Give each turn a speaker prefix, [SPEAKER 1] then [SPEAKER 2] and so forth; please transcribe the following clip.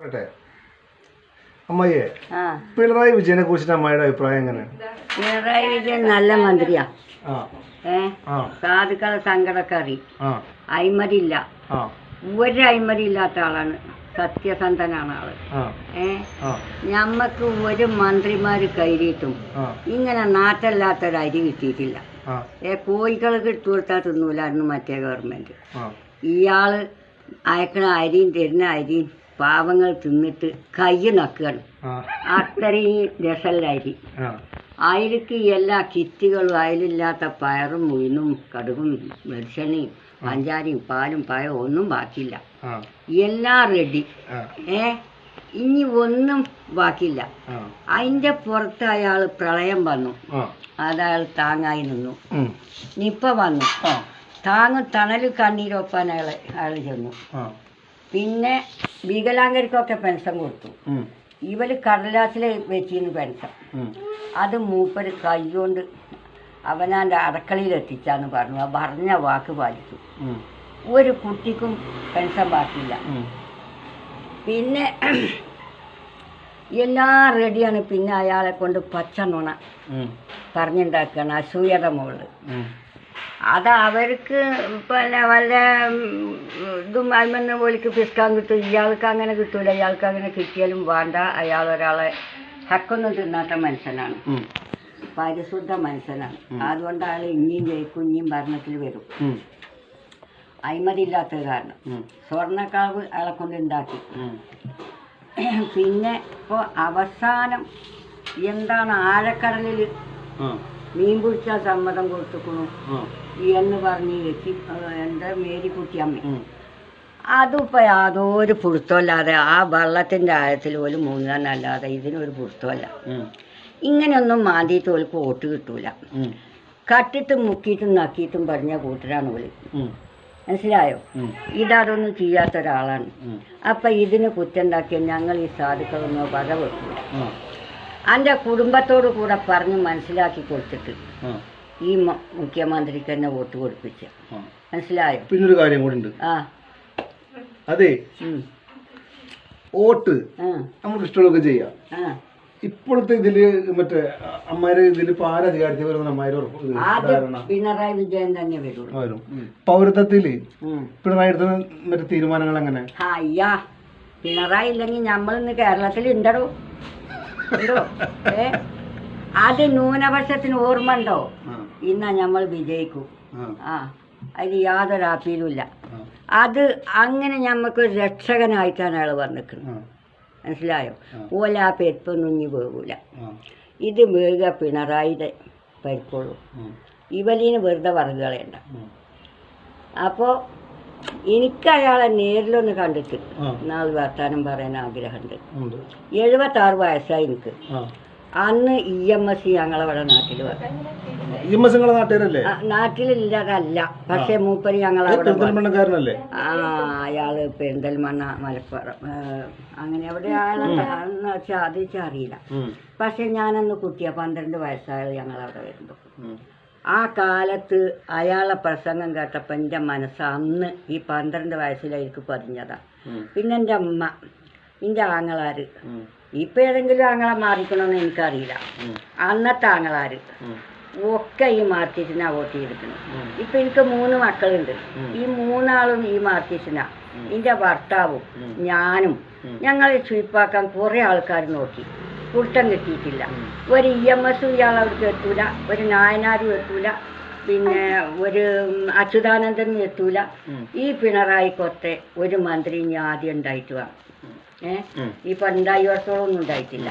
[SPEAKER 1] പറയട്ടെ? അമ്മയെ പിണറായി വിജയനെ കുറിച്ച് അമ്മയുടെ അഭിപ്രായം എങ്ങനെയാണ്
[SPEAKER 2] പിണറായി വിജയൻ നല്ല മന്ത്രിയാ. ഏ?
[SPEAKER 1] ആ.
[SPEAKER 2] സാധുക്കളെ അഴിമതിയില്ല
[SPEAKER 1] ആ.
[SPEAKER 2] ഒരു അഴിമതി ഇല്ലാത്ത ആളാണ്. സത്യസന്ധനാണ്
[SPEAKER 1] ആൾ.
[SPEAKER 2] ഏ? ഞമ്മക്ക് ഒരു മന്ത്രിമാര് കയറിയിട്ടും ഇങ്ങനെ നാട്ടല്ലാത്തൊരു അരി കിട്ടിയിട്ടില്ല. ഏ കോഴികൾക്ക് ഇട്ട് കൊടുത്താൽ തിന്നൂലായിരുന്നു മറ്റേ ഗവൺമെന്റ്. ഇയാൾ അയക്കണ അരിയും തരുന്ന അരിയും പാവങ്ങൾ തിന്നിട്ട് കൈ നക്കുകയാണ്. അത്രയും രസമല്ല അരി
[SPEAKER 1] ആ
[SPEAKER 2] എല്ലാ കിറ്റുകളും അയലില്ലാത്ത പയറും ഉഴുന്നും കടുകും വെളിച്ചെണ്ണയും പഞ്ചാരയും പാലും പഴവും ഒന്നും ബാക്കിയില്ല. എല്ലാം റെഡി. ഏ? ഇനി ഒന്നും ബാക്കിയില്ല. അതിന്റെ പുറത്ത് അയാൾ പ്രളയം വന്നു. അതയാൾ താങ്ങായി നിന്നു. നിപ്പ വന്നു. താങ്ങും തണൽ കണ്ണീരൊപ്പാൻ അയാൾ അയാൾ ചെന്നു. പിന്നെ വികലാംഗർക്കൊക്കെ പെൻഷൻ കൊടുത്തു.
[SPEAKER 1] ഇവർ
[SPEAKER 2] ഇവർ കടലാസിൽ വെച്ചിരുന്നു പെൻഷൻ. അത് മൂപ്പര് കൈകൊണ്ട് അവനാന്റെ അടക്കളയിൽ എത്തിച്ചാന്ന് പറഞ്ഞു. ആ പറഞ്ഞ വാക്ക് പാലിച്ചു. ഒരു കുട്ടിക്കും പെൻഷൻ ബാക്കിയില്ല. പിന്നെ എല്ലാം റെഡിയാണ് പിന്നെ അയാളെ കൊണ്ട് പച്ച നുണ. പറഞ്ഞുണ്ടാക്കുകയാണ് അസൂയയുടെ മുകളിൽ. അത് അവർക്ക് പിന്നെ വല്ല ഇതും അതിമെന്ന് പോലിക്ക് പിസ്കാൻ കിട്ടും. ഇയാൾക്ക് അങ്ങനെ കിട്ടൂല. ഇയാൾക്ക് അങ്ങനെ കിട്ടിയാലും വേണ്ട. അയാൾ ഒരാളെ ഹക്കൊന്നും തിന്നാത്ത മനുഷ്യനാണ്. പരിശുദ്ധ മനുഷ്യനാണ്. അതുകൊണ്ട് അയാൾ ഇനിയും ജയിക്കും ഇനിയും ഭരണത്തിൽ വരും. അഴിമതിയില്ലാത്തത് കാരണം. സ്വർണക്കാവ് അയാളെ കൊണ്ട് ഉണ്ടാക്കി പിന്നെ ഇപ്പോൾ അവസാനം എന്താണ് ആഴക്കടലിൽ. മീൻ പിടിച്ചാൽ സമ്മതം കൊടുത്തുക്കണു. എന്ന് പറഞ്ഞ് എത്തി എന്റെ മേരിക്കുട്ടിയമ്മ
[SPEAKER 1] അമ്മ
[SPEAKER 2] അതും ഇപ്പം യാതൊരു പിടുത്തമില്ലാതെ ആ വെള്ളത്തിന്റെ ആഴത്തിൽ പോലും മുങ്ങാനല്ലാതെ ഇതിനൊരു പിടുത്തമല്ല. ഇങ്ങനെയൊന്നും മാന്തിയിട്ട് ഓൽക്ക് ഓട്ട് കിട്ടൂല. കട്ടിട്ടും മുക്കിയിട്ടും നക്കിയിട്ടും പറഞ്ഞ കൂട്ടരാണ്
[SPEAKER 1] ഓൽ
[SPEAKER 2] മനസ്സിലായോ
[SPEAKER 1] ഉം.
[SPEAKER 2] ഇതൊന്നും ചെയ്യാത്ത ഒരാളാണ്. അപ്പം ഇതിന് കുറ്റുണ്ടാക്കിയ ഞങ്ങൾ ഈ സാധുക്കളൊന്നും വക വെക്കില്ല. എന്റെ കുടുംബത്തോട് കൂടെ പറഞ്ഞ് മനസ്സിലാക്കി കൊടുത്തിട്ട് ഈ മുഖ്യമന്ത്രിക്ക് തന്നെ വോട്ട് കൊടുപ്പിച്ച്. മനസ്സിലായി?
[SPEAKER 1] പിന്നൊരു കാര്യം കൂടി ഉണ്ട്.
[SPEAKER 2] ആ.
[SPEAKER 1] അതെ. വോട്ട് നമുക്ക് ഇഷ്ടമുള്ളൊക്കെ ചെയ്യാം. ഇപ്പോഴത്തെ ഇതിൽ മറ്റേ അമ്മാര് ഇതിൽ ഇപ്പൊ ആരധികാരത്തിൽ വരുന്ന
[SPEAKER 2] പിണറായി വിജയൻ തന്നെ
[SPEAKER 1] വരും.
[SPEAKER 2] പൗരത്വത്തിൽ.
[SPEAKER 1] പിണറായി എടുത്ത മറ്റേ തീരുമാനങ്ങൾ എങ്ങനെ
[SPEAKER 2] അയ്യാ. പിണറായി ഇല്ലെങ്കിൽ നമ്മളിന്ന് കേരളത്തിൽ ഉണ്ടോ ഉണ്ടോ? ഏ? അത് ന്യൂനപക്ഷത്തിന് ഓർമ്മ ഉണ്ടോ? ഇന്ന നമ്മൾ വിജയിക്കും.
[SPEAKER 1] ആ.
[SPEAKER 2] അതിന് അതിൽ യാതൊരു
[SPEAKER 1] അപ്പീലുമില്ല
[SPEAKER 2] അത് അങ്ങനെ ഞമ്മക്ക് രക്ഷകനായിട്ടാണ് അയാൾ വന്നിക്കുന്നത് മനസ്സിലായോ?
[SPEAKER 1] ഓലാപ്പ്
[SPEAKER 2] ഓല ആ പെരുപ്പൊന്നും ഇനി വേകൂല ഇത് വേഗ പിണറായിയുടെ പരിക്കുള്ളൂ. ഇവലിന് വെറുതെ വറുകളേണ്ട. അപ്പോൾ എനിക്ക് അയാളെ നേരിലൊന്ന് കണ്ടിട്ട്. നാല് വർത്താനം പറയാൻ ആഗ്രഹമുണ്ട്. എഴുപത്താറ് വയസ്സായി എനിക്ക്. അന്ന് ഇ എം എസ് സി ഞങ്ങളവിടെ നാട്ടിൽ ആ, നാട്ടിലില്ലതല്ല പക്ഷെ മൂപ്പര് ഞങ്ങളവിടെ.
[SPEAKER 1] പെരുന്തൽമണ്ണക്കാരനല്ലേ
[SPEAKER 2] ആ അയാൾ പെരിന്തൽമണ്ണ മലപ്പുറം അങ്ങനെ അങ്ങനെ എവിടെയാണെന്ന് വെച്ചാൽ അത് അറിയില്ല. പക്ഷെ ഞാനന്ന് കുട്ടിയ പന്ത്രണ്ട് വയസ്സായത് ഞങ്ങളവിടെ വരുമ്പോൾ
[SPEAKER 1] ഉം.
[SPEAKER 2] ആ കാലത്ത് അയാളെ പ്രസംഗം കേട്ടപ്പോൾ എന്റെ മനസ്സ് അന്ന് ഈ പന്ത്രണ്ട് വയസ്സിലേക്ക് പതിഞ്ഞതാ. പിന്നെ എന്റെ അമ്മ എന്റെ ആങ്ങളാര്. ഇപ്പൊ ഏതെങ്കിലും ആങ്ങളെ മാറിക്കണമെന്ന് എനിക്കറിയില്ല. അന്നത്തെ ആങ്ങളാര്. ഒക്കെ ഈ മാർക്കറ്റിനാ വോട്ട്
[SPEAKER 1] ചെയ്തിരിക്കുന്നു.
[SPEAKER 2] ഇപ്പൊ എനിക്ക് മൂന്ന് മക്കളുണ്ട്. ഈ മൂന്നാളും ഈ
[SPEAKER 1] ഉം.
[SPEAKER 2] എന്റെ ഭർത്താവും ഞാനും ഞങ്ങളെ ചുയിപ്പാക്കാൻ കുറെ ആൾക്കാർ നോക്കി. കുട്ടം കിട്ടിയിട്ടില്ല. ഒരു ഇ എം എസും ഇയാൾ അവിടേക്ക് എത്തൂല. ഒരു നായനാരും എത്തൂല. പിന്നെ ഒരു അച്യുതാനന്ദനും എത്തൂല. ഈ പിണറായി കൊത്തെ ഒരു മന്ത്രി ഇനി ആദ്യം ഉണ്ടായിട്ട് വേണം. ഏ?
[SPEAKER 1] ഉം.
[SPEAKER 2] ഈ പണ്ടായി ഒന്നും ഉണ്ടായിട്ടില്ല.